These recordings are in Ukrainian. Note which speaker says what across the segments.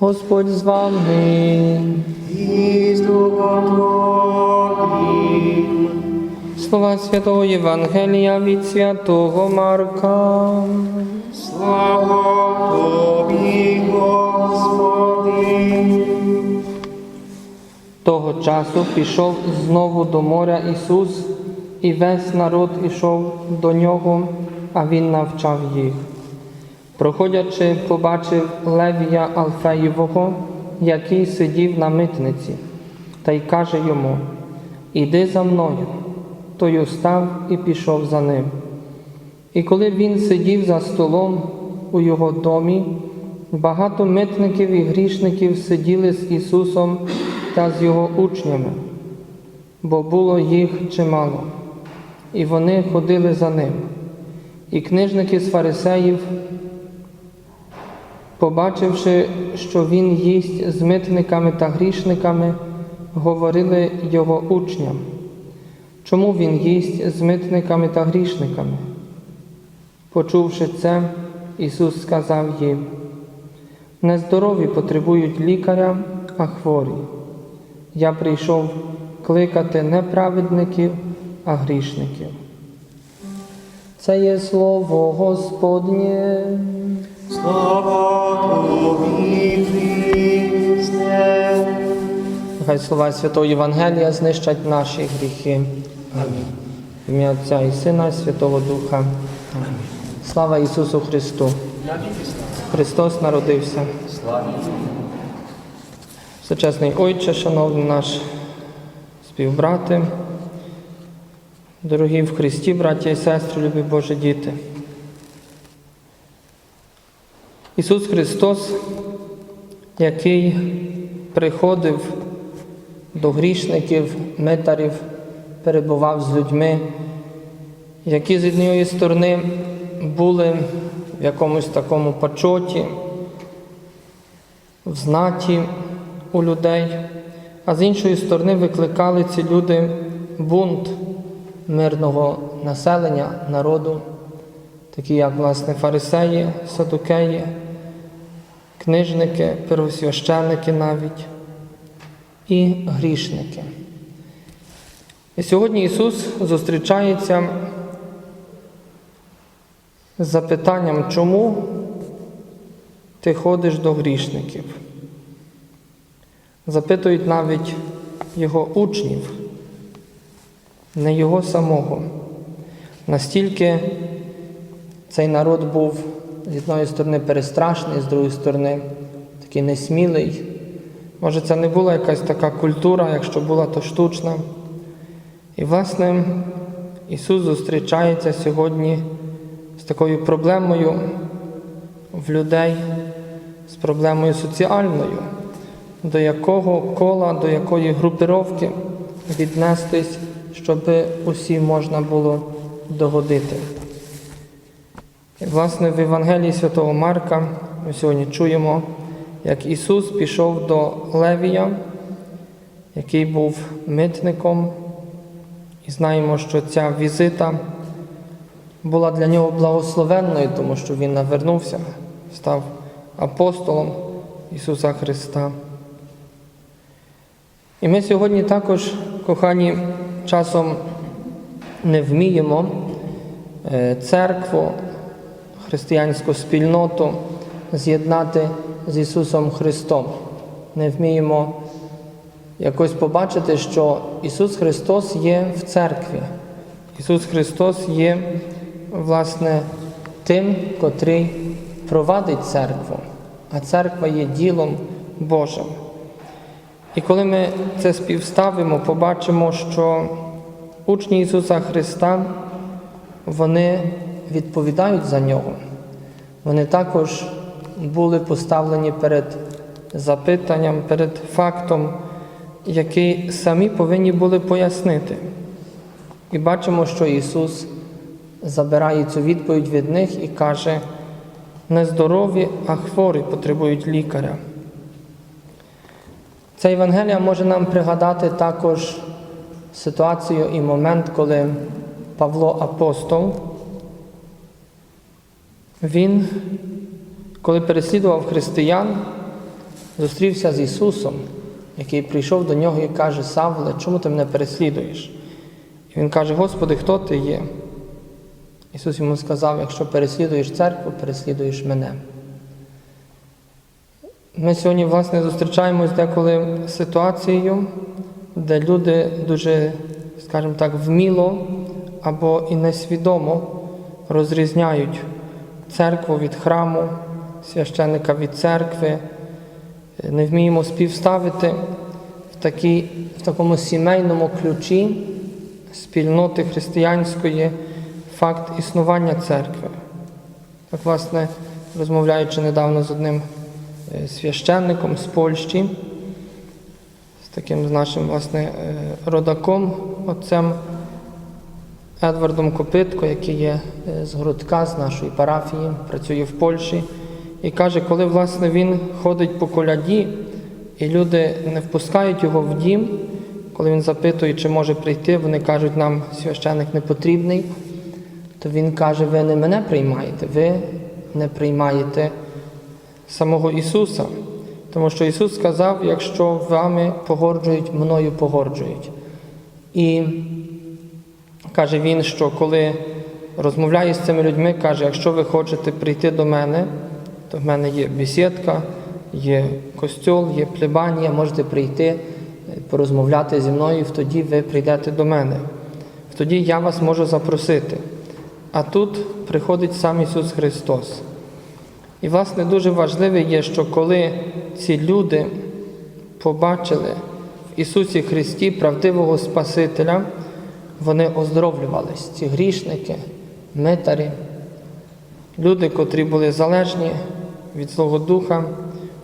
Speaker 1: Господь з вами.
Speaker 2: і з Твоїм.
Speaker 1: Слова Святого Євангелія від Святого Марка.
Speaker 2: Слава Тобі, Господи.
Speaker 1: Того часу пішов знову до моря Ісус, і весь народ ішов до нього, а Він навчав їх. Проходячи, побачив Левія Алфеєвого, який сидів на митниці, та й каже йому: Іди за мною. Той устав і пішов за ним. І коли він сидів за столом у його домі, багато митників і грішників сиділи з Ісусом та з його учнями, бо було їх чимало, і вони ходили за ним. І книжники з фарисеїв, побачивши, що він їсть з митниками та грішниками, говорили його учням. Чому він їсть з митниками та грішниками? Почувши це, Ісус сказав їм: Нездорові потребують лікаря, а хворі. Я прийшов кликати не праведників, а грішників. Це є слово Господнє.
Speaker 2: Слава Тобі, Христе.
Speaker 1: Нехай слова Святого Євангелія знищать наші гріхи. Амінь. Ім'я Отця і Сина, і Святого Духа. Амінь. Слава Ісусу Христу! Христос народився. Сучасний Отче, шановний наш співбрати, дорогі в Христі, браття і сестри, любі Божі діти. Ісус Христос, який приходив до грішників, митарів, перебував з людьми, які з однієї сторони були в якомусь такому почоті, в знаті у людей, а з іншої сторони викликали ці люди бунт мирного населення, народу, такі як власне фарисеї, садукеї, книжники, первосвященники навіть і грішники. І сьогодні Ісус зустрічається з запитанням, чому ти ходиш до грішників? Запитують навіть його учнів, не його самого. Настільки цей народ був з одної сторони перестрашний, з другої сторони такий несмілий. Може, це не була якась така культура, якщо була, то штучна. І, власне, Ісус зустрічається сьогодні з такою проблемою в людей, з проблемою соціальною, до якого кола, до якої групировки віднестись, щоб усім можна було догодити. Власне, в Євангелії Святого Марка ми сьогодні чуємо, як Ісус пішов до Левія, який був митником, і знаємо, що ця візита була для нього благословенною, тому що він навернувся, став апостолом Ісуса Христа. І ми сьогодні також, кохані, часом не вміємо е, церкву, християнську спільноту з'єднати з Ісусом Христом. Не вміємо якось побачити, що Ісус Христос є в церкві. Ісус Христос є, власне, тим, котрий провадить церкву, а церква є ділом Божим. І коли ми це співставимо, побачимо, що учні Ісуса Христа, вони відповідають за Нього. Вони також були поставлені перед запитанням, перед фактом, який самі повинні були пояснити. І бачимо, що Ісус забирає цю відповідь від них і каже, не здорові, а хворі потребують лікаря. Ця Євангелія може нам пригадати також ситуацію і момент, коли Павло Апостол, він, коли переслідував християн, зустрівся з Ісусом, який прийшов до нього і каже: Савле, чому ти мене переслідуєш? І він каже: Господи, хто ти є? Ісус йому сказав: якщо переслідуєш церкву, переслідуєш мене. Ми сьогодні, власне, зустрічаємось деколи з ситуацією, де люди дуже, скажімо так, вміло або і несвідомо розрізняють церкву від храму, священника від церкви, не вміємо співставити в, такій, в такому сімейному ключі спільноти християнської факт існування церкви. Так, власне, розмовляючи недавно з одним е, священником з Польщі, з таким з нашим власне, е, родаком, отцем Едвардом Копитко, який є е, з Грудка, з нашої парафії, працює в Польщі, і каже, коли власне він ходить по коляді, і люди не впускають його в дім, коли він запитує, чи може прийти, вони кажуть, нам священик не потрібний, то він каже, ви не мене приймаєте, ви не приймаєте самого Ісуса. Тому що Ісус сказав, якщо вами погорджують, мною погорджують. І каже Він, що коли розмовляє з цими людьми, каже, якщо ви хочете прийти до мене, то в мене є бесідка, є костьол, є плебанія, можете прийти, е, порозмовляти зі мною, і тоді ви прийдете до мене. Тоді я вас можу запросити. А тут приходить сам Ісус Христос. І, власне, дуже важливе є, що коли ці люди побачили в Ісусі Христі правдивого Спасителя, вони оздоровлювались, ці грішники, митарі, люди, котрі були залежні від Злого Духа,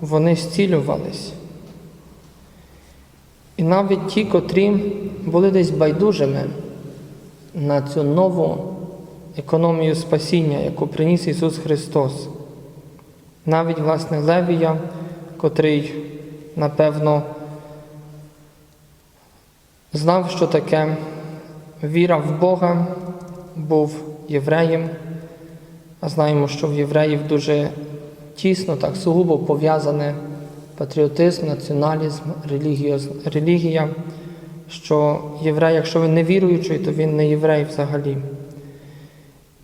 Speaker 1: вони зцілювались. І навіть ті, котрі були десь байдужими на цю нову економію спасіння, яку приніс Ісус Христос. Навіть, власне, Левія, котрий, напевно, знав, що таке віра в Бога, був євреєм, а знаємо, що в євреїв дуже тісно, так сугубо пов'язане патріотизм, націоналізм, релігія, що єврей, якщо він не віруючий, то він не єврей взагалі.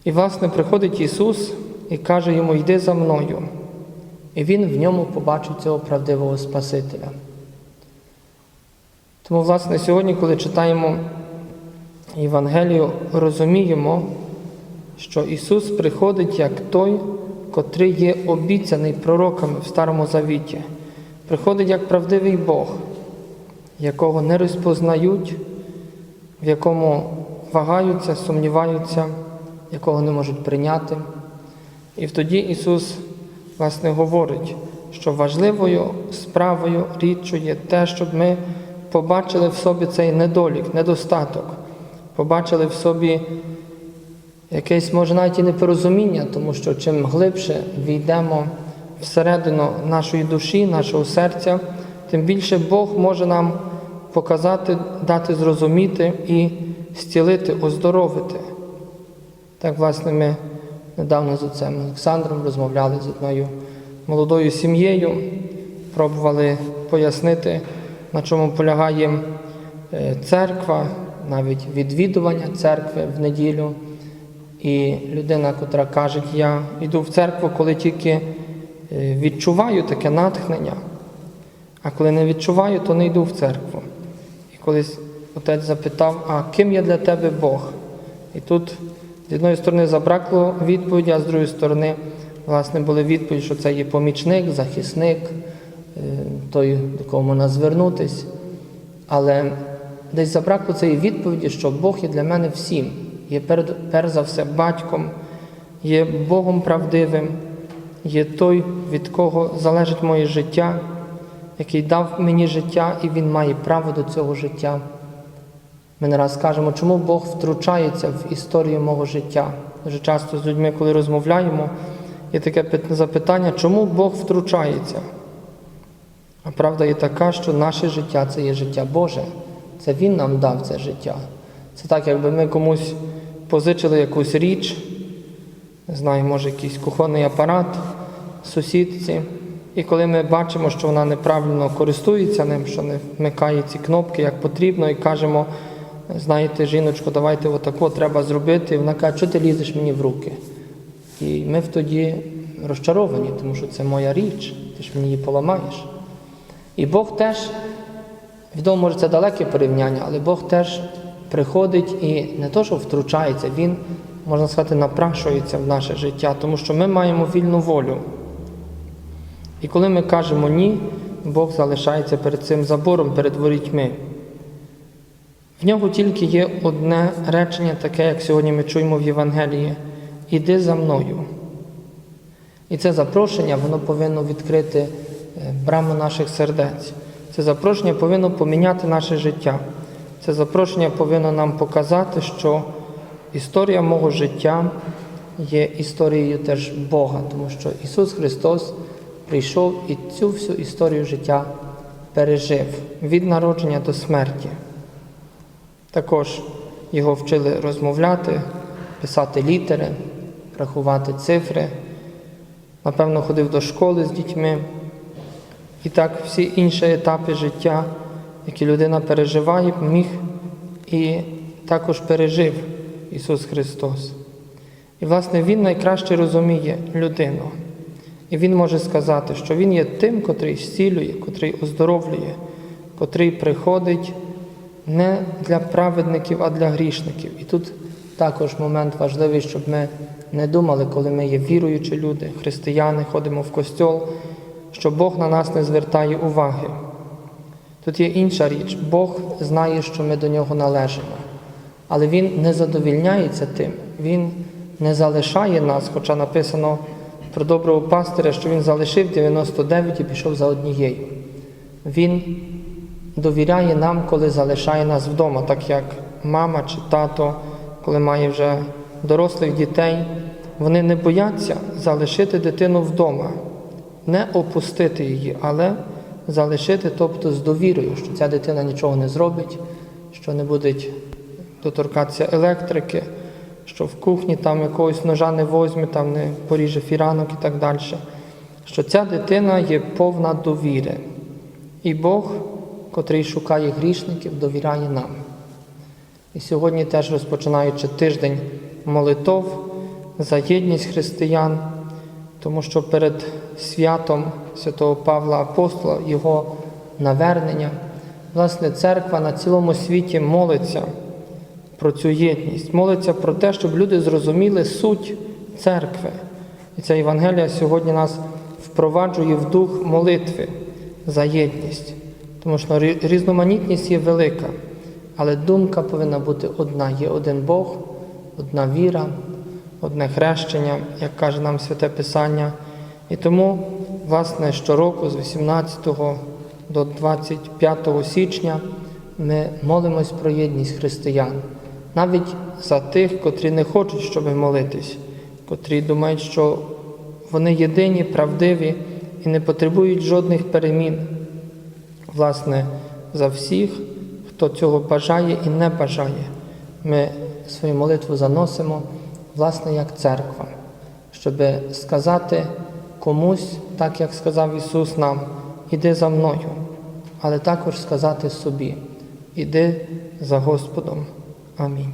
Speaker 1: І, власне, приходить Ісус і каже йому, йди за мною. І Він в ньому побачить цього правдивого Спасителя. Тому, власне, сьогодні, коли читаємо Євангелію, розуміємо, що Ісус приходить як той, котрий є обіцяний пророками в Старому Завіті, приходить як правдивий Бог, якого не розпознають, в якому вагаються, сумніваються, якого не можуть прийняти. І тоді Ісус, власне, говорить, що важливою справою річчю є те, щоб ми побачили в собі цей недолік, недостаток, побачили в собі якесь, може, навіть і непорозуміння, тому що чим глибше війдемо всередину нашої душі, нашого серця, тим більше Бог може нам показати, дати зрозуміти і зцілити, оздоровити. Так, власне, ми недавно з отцем Олександром розмовляли з одною молодою сім'єю, пробували пояснити, на чому полягає е, церква, навіть відвідування церкви в неділю. І людина, котра каже, я йду в церкву, коли тільки е, відчуваю таке натхнення, а коли не відчуваю, то не йду в церкву. І колись отець запитав, а ким є для тебе Бог? І тут з одної сторони забракло відповіді, а з другої сторони, власне, були відповіді, що це є помічник, захисник, е, той, до кого можна звернутись. Але десь забракло цієї відповіді, що Бог є для мене всім, є перш за все батьком, є Богом правдивим, є той, від кого залежить моє життя, який дав мені життя, і Він має право до цього життя. Ми не раз кажемо, чому Бог втручається в історію мого життя. Дуже часто з людьми, коли розмовляємо, є таке запитання, чому Бог втручається? А правда є така, що наше життя це є життя Боже. Це Він нам дав це життя. Це так, якби ми комусь позичили якусь річ, не знаю, може якийсь кухонний апарат сусідці, І коли ми бачимо, що вона неправильно користується ним, що не вмикає ці кнопки як потрібно, і кажемо, знаєте, жіночко, давайте отако треба зробити. І вона каже, що ти лізеш мені в руки? І ми тоді розчаровані, тому що це моя річ, ти ж мені її поламаєш. І Бог теж, відомо, може, це далеке порівняння, але Бог теж приходить і не то, що втручається, Він, можна сказати, напрашується в наше життя, тому що ми маємо вільну волю. І коли ми кажемо ні, Бог залишається перед цим забором, перед ворітьми. В нього тільки є одне речення, таке, як сьогодні ми чуємо в Євангелії: Іди за мною. І це запрошення, воно повинно відкрити е, браму наших сердець. Це запрошення повинно поміняти наше життя. Це запрошення повинно нам показати, що історія мого життя є історією теж Бога, тому що Ісус Христос прийшов і цю всю історію життя пережив від народження до смерті. Також його вчили розмовляти, писати літери, рахувати цифри. Напевно, ходив до школи з дітьми. І так всі інші етапи життя, які людина переживає, міг і також пережив Ісус Христос. І, власне, Він найкраще розуміє людину. І Він може сказати, що Він є тим, котрий зцілює, котрий оздоровлює, котрий приходить не для праведників, а для грішників. І тут також момент важливий, щоб ми не думали, коли ми є віруючі люди, християни, ходимо в костьол, що Бог на нас не звертає уваги. Тут є інша річ. Бог знає, що ми до нього належимо. Але Він не задовільняється тим, Він не залишає нас, хоча написано про доброго пастиря, що він залишив 99 і пішов за однією. Він довіряє нам, коли залишає нас вдома, так як мама чи тато, коли має вже дорослих дітей, вони не бояться залишити дитину вдома, не опустити її, але залишити, тобто з довірою, що ця дитина нічого не зробить, що не буде доторкатися електрики, що в кухні там якогось ножа не возьме, там не поріже фіранок і так далі. Що ця дитина є повна довіри. І Бог, котрий шукає грішників, довіряє нам. І сьогодні теж розпочинаючи тиждень молитов за єдність християн, тому що перед святом святого Павла Апостола, його навернення, власне, церква на цілому світі молиться про цю єдність, молиться про те, щоб люди зрозуміли суть церкви. І ця Євангелія сьогодні нас впроваджує в дух молитви за єдність, тому що різноманітність є велика, але думка повинна бути одна: є один Бог, одна віра, одне хрещення, як каже нам Святе Писання. І тому, власне, щороку з 18 до 25 січня ми молимось про єдність християн, навіть за тих, котрі не хочуть, щоб молитись, котрі думають, що вони єдині, правдиві і не потребують жодних перемін. Власне, за всіх, хто цього бажає і не бажає, ми свою молитву заносимо, власне, як церква, щоб сказати комусь, так як сказав Ісус нам, іди за мною, але також сказати собі, іди за Господом. Амінь.